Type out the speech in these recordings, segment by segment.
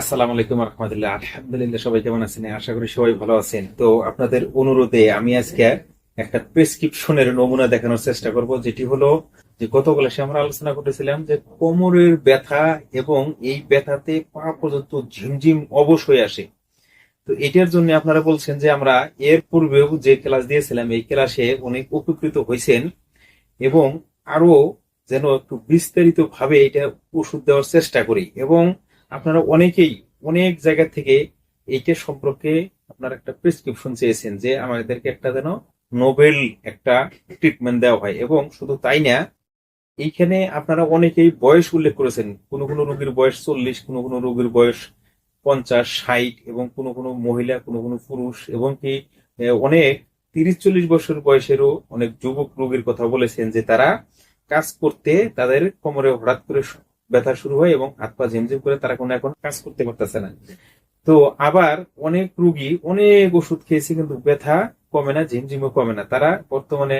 আসসালামু আলাইকুম রহমতুল্লাহ। আলহামদুলিল্লাহ, সবাই কেমন আছেন? আশা করি সবাই ভালো আছেন। তো আপনাদের অনুরোধে আমি আজকে একটা প্রেসক্রিপশনের নমুনা দেখানোর চেষ্টা করব, যেটি হলো যে গত ক্লাসে আমরা আলোচনা করেছিলাম যে কোমরের ব্যথা এবং এই ব্যথাতে পা পর্যন্ত ঝিমঝিম অবশ হয়ে আসে। তো এটার জন্য আপনারা বলছেন যে আমরা এর পূর্বেও যে ক্লাস দিয়েছিলাম, এই ক্লাসে অনেক উপকৃত হয়েছেন এবং আরও যেন একটু বিস্তারিত ভাবে এটা ওষুধ দেওয়ার চেষ্টা করি এবং আপনারা অনেকেই, অনেক জায়গা থেকে এইটা সম্পর্কে আপনারা একটা প্রেসক্রিপশন চেয়েছেন যে আমাদেরকে একটা যেন নোবেল একটা ট্রিটমেন্ট দেওয়া হয়। এবং শুধু তাই না, এইখানে আপনারা অনেকেই বয়স উল্লেখ করেছেন। কোনো কোনো রোগীর বয়স চল্লিশ, কোনো কোনো রোগীর বয়স পঞ্চাশ, ষাট এবং কোনো কোনো মহিলা, কোনো কোনো পুরুষ এবং কি অনেক তিরিশ, চল্লিশ বছর বয়সেরও অনেক যুবক রোগীর কথা বলেছেন যে তারা কাজ করতে তাদের কোমরে হঠাৎ করে ব্যথা শুরু হয় এবং হাত পা ঝিমঝিম করে তারা কোনো এখন কাজ করতে পারতেছে না। তো আবার অনেক রুগী অনেক ওষুধ খেয়েছে কিন্তু ব্যথা কমে না, ঝিমঝিমও কমে না। তারা বর্তমানে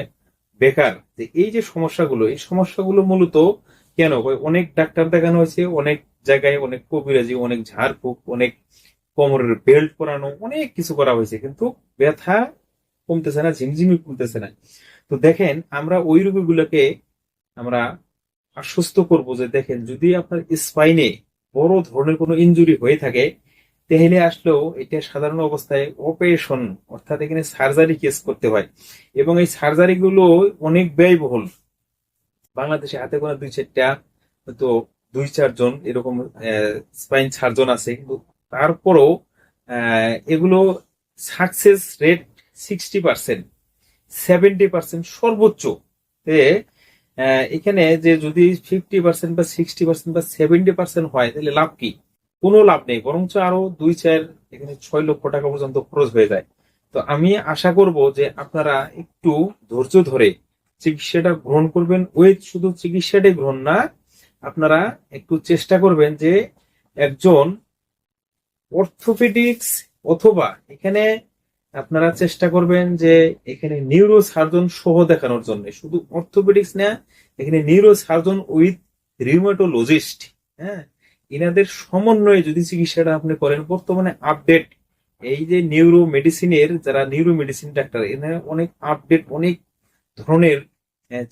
বেকার। যে এই যে সমস্যাগুলো, এই সমস্যাগুলো মূলত কেন? অনেক ডাক্তার দেখানো হয়েছে, অনেক জায়গায় অনেক কবিরাজি, অনেক ঝাড়ফুঁক, অনেক কোমরের বেল্ট পরানো, অনেক কিছু করা হয়েছে কিন্তু ব্যথা কমতেছে না ঝিমঝিমি কমতেছে না। তো দেখেন, আমরা ওই রোগীগুলোকে আমরা আশ্বস্ত করব যে দেখেন, যদি আপনার স্পাইনে বড় ধরনের কোনো ইনজুরি হয়ে থাকে, তাহলে আসলেও এটা সাধারণ অবস্থায় অপারেশন অর্থাৎ এখানে সার্জারি কেস করতে হয়। এবং এই সার্জারি গুলো অনেক ব্যয়বহুল। বাংলাদেশে হাতে গোনা দুই চারটা, তো দুই চারজন এরকম স্পাইন সার্জন আছে। কিন্তু তারপরও এগুলো success rate sixty percent seventy percent সর্বোচ্চ। এখানে যে যদি ফিফটি পার্সেন্ট বা সিক্সটি পার্সেন্ট বা সেভেন্টি পার্সেন্ট হয়, তাহলে লাভ কি? কোনো লাভ নেই, বরঞ্চ আরও দুই, চার, এখানে ছয় লক্ষ টাকা পর্যন্ত খরচ হয়ে যায়। তো আমি আশা করব যে আপনারা একটু ধৈর্য ধরে চিকিৎসাটা গ্রহণ করবেন। ওই শুধু চিকিৎসাটাই গ্রহণ না, আপনারা একটু চেষ্টা করবেন যে একজন অর্থোপেডিক্স অথবা এখানে আপনারা চেষ্টা করবেন যে এখানে নিউরো সার্জন সহ দেখানোর জন্য। শুধু অর্থোপেডিক্স না, এখানে নিউরো সার্জন উইথ রিউমাটোলজিস্ট হ্যাঁ? এনাদের সমন্বয়ে যদি চিকিৎসাটা আপনি করেন, বর্তমানে আপডেট এই যে নিউরো মেডিসিনের যারা নিউরো মেডিসিন ডাক্তার এনারা অনেক আপডেট অনেক ধরনের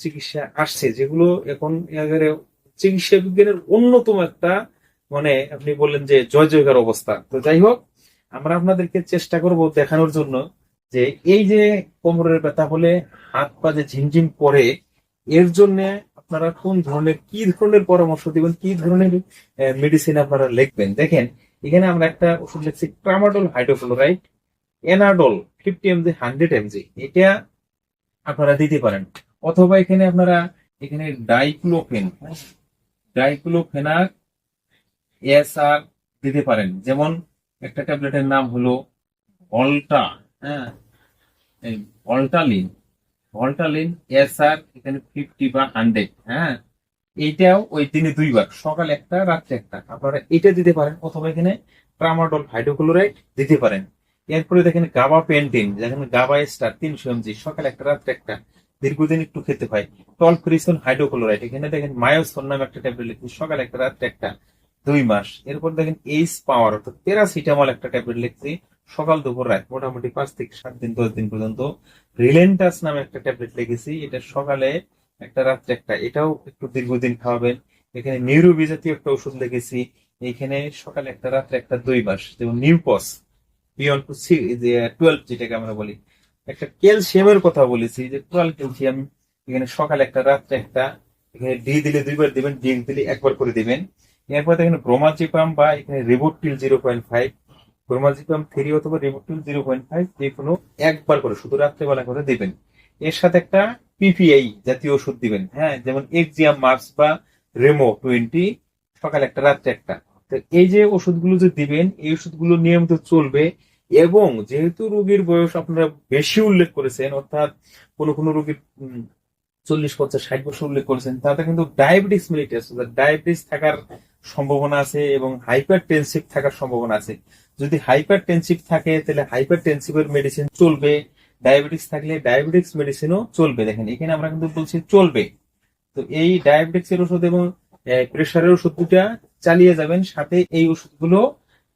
চিকিৎসা আসছে, যেগুলো এখন চিকিৎসা বিজ্ঞানের অন্যতম একটা মানে আপনি বললেন যে জয় জয়কার অবস্থা। তো যাই হোক আমরা আপনাদেরকে চেষ্টা করব দেখানোর জন্য যে এই যে কোমরের ব্যথা হলে হাত পা যে ঝিমঝিম করে, এর জন্য আপনারা কোন ধরনের, কি ধরনের পরামর্শ দিবেন, কি ধরনের মেডিসিন আপনারা লিখবেন? দেখেন, এখানে আমরা একটা ওষুধ লিখছি tramadol hydrochloride Anadol fifty M G hundred M G এটা আপনারা দিতে পারেন। অথবা এখানে আপনারা, এখানে ডাইক্লোফেন ডাইক্লোফেনাক এস আর দিতে পারেন। যেমন একটা ট্যাবলেটের নাম হলো অল্টা। হ্যাঁ এই অল্টালিন। ভল্টালিন এস আর, এখানে ফিফটি বা হান্ড্রেড হ্যাঁ এইটাও ওই দিনে দুইবার, সকাল একটা, রাত্রে একটা। আপনারা এটা দিতে পারেন, অথবা এখানে ট্রামাডল হাইড্রোক্লোরাইড দিতে পারেন। এরপরে দেখেন গাবা পেন্টিন যেখানে গাবা স্টার তিনশো এমজি সকাল একটা, রাত্রে একটা। দীর্ঘদিন একটু খেতে হয়। টলফ্রিসন হাইড্রোক্লোরাইড এখানে দেখেন মায়োসন নামে একটা ট্যাবলেট সকাল একটা, রাত্রে একটা। দুই মাস। এরপর দেখেন এইস পাওয়ার অর্থাৎ প্যারাসিটামল একটা ট্যাবলেট লিখছি, সকাল, দুপুর, রাত, মোটামুটি পাঁচ থেকে সাত দিন, দশ দিন পর্যন্ত। রিলেন্টাস নামে একটা ট্যাবলেট লিখেছি, এটা সকালে একটা, রাত্রে একটা, এটাও একটু দীর্ঘদিন খাওয়াবেন। এখানে নিউরোবি জাতীয় একটা ওষুধ লিখেছি, এখানে সকালে একটা, রাত্রে একটা, দুই মাস। যেমন নিউপস বিয়ন্ড টু টুয়েলভ যেটাকে আমরা বলি, একটা ক্যালসিয়ামের কথা বলেছি যে টোটাল ক্যালসিয়াম, এখানে সকালে একটা, রাত্রে একটা, এখানে ডি দিলে দুইবার দিবেন ডি দিলে একবার করে দিবেন। এরপর এখানে ব্রোমাজিপাম বা এখানে Rivotril zero point five, bromazepam three অথবা রিবোটিল জিরো পয়েন্ট ফাইভ যে কোনো একবার করে শুধু রাত্রেবেলা করে দিবেন। এর সাথে একটা পিপিআই জাতীয় ওষুধ দিবেন হ্যাঁ যেমন এক্সিয়াম মার্কস বা রেমো টোয়েন্টি, সকালে একটা, রাত্রে একটা। তো এই যে ওষুধগুলো যে দিবেন, এই ওষুধগুলো নিয়মিত চলবে এবং যেহেতু রোগীর বয়স আপনারা বেশি উল্লেখ করেছেন, অর্থাৎ কোন কোন রোগীর চল্লিশ, পঞ্চাশ, ষাট বছর উল্লেখ করেছেন, তাতে কিন্তু ডায়াবেটিস মিলিটাস ডায়াবেটিস থাকার সম্ভাবনা আছে এবং হাইপার টেনসিভ থাকার সম্ভাবনা আছে। যদি হাইপার টেনসিভ থাকে, তাহলে হাইপার টেনসিভের মেডিসিন চলবে। ডায়াবেটিস থাকলে ডায়াবেটিক্স মেডিসিনও চলবে। দেখেন, এখানে আমরা কিন্তু বলছি চলবে। তো এই ডায়াবেটিক্স এর ওষুধ এবং প্রেশারের ওষুধ দুটা চালিয়ে যাবেন, সাথে এই ওষুধগুলো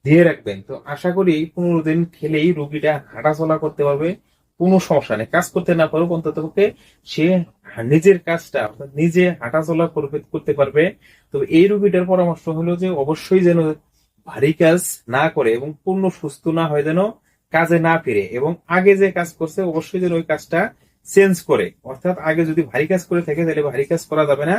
দিয়ে রাখবেন। তো আশা করি পনেরো দিন খেলেই রোগীটা হাঁটাচলা করতে পারবে, কোনো সমস্যা নেই। কাজ করতে না পারুক অন্তত সে নিজের কাজটা নিজে হাঁটাচলা করবে, করতে পারবে। তো এই রোগীটার পরামর্শ হলো যে অবশ্যই যেন ভারী কাজ না করে এবং পূর্ণ সুস্থ না হয় যেন কাজে না ফিরে এবং আগে যে কাজ করছে অবশ্যই যেন ওই কাজটা চেঞ্জ করে। অর্থাৎ আগে যদি ভারী কাজ করে থাকে তাহলে ভারী কাজ করা যাবে না,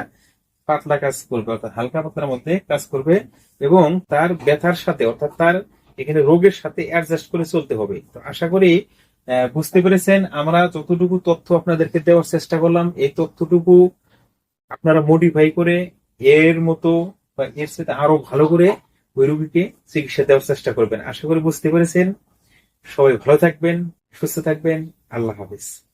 পাতলা কাজ করবে, অর্থাৎ হালকা পাতলার মধ্যে কাজ করবে এবং তার ব্যথার সাথে অর্থাৎ তার এখানে রোগের সাথে অ্যাডজাস্ট করে চলতে হবে। তো আশা করি বুঝতে পেরেছেন। আমরা যতটুকু তথ্য আপনাদেরকে দেওয়ার চেষ্টা করলাম, এই তথ্যটুকু আপনারা মডিফাই করে এর মতো বা এর সাথে আরও ভালো করে ওই রোগীকে চিকিৎসা দেওয়ার চেষ্টা করবেন। আশা করি বুঝতে পেরেছেন। সবাই ভালো থাকবেন, সুস্থ থাকবেন। আল্লাহ হাফিজ।